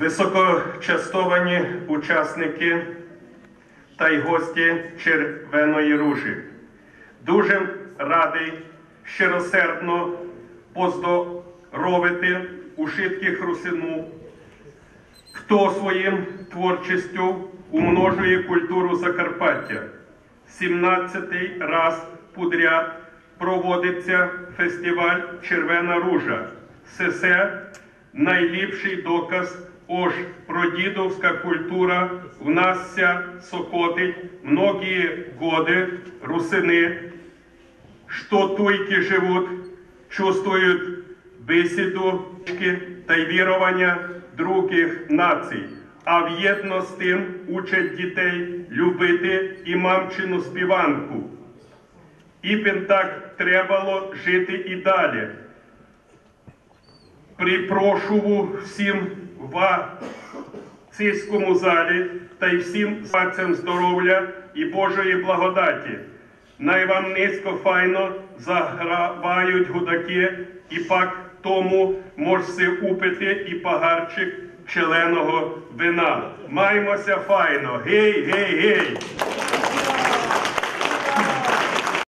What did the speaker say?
високочастовані учасники та й гості Червеної ружі. Дуже радий щиросердно поздоровити ушитких русину, хто своїм творчістю умножує культуру Закарпаття. 17-й раз подряд проводиться фестиваль Червена ружа. Сесе найліпший доказ, ож прадідовська культура в нас ся сокотить многие годы русини, что туйки живуть, чувствують бесіду та й вірування других націй, а в'єдно з тим учать дітей любити і мамчину співанку. Іпін так требало жити і далі. Припрошуву всім в сільському залі та й всім пацям здоров'я і Божої благодаті. Най вам низько файно загравають гудаки, і пак тому можси упити і пагарчик пчеленого вина. Маймося файно. Гей, гей, гей!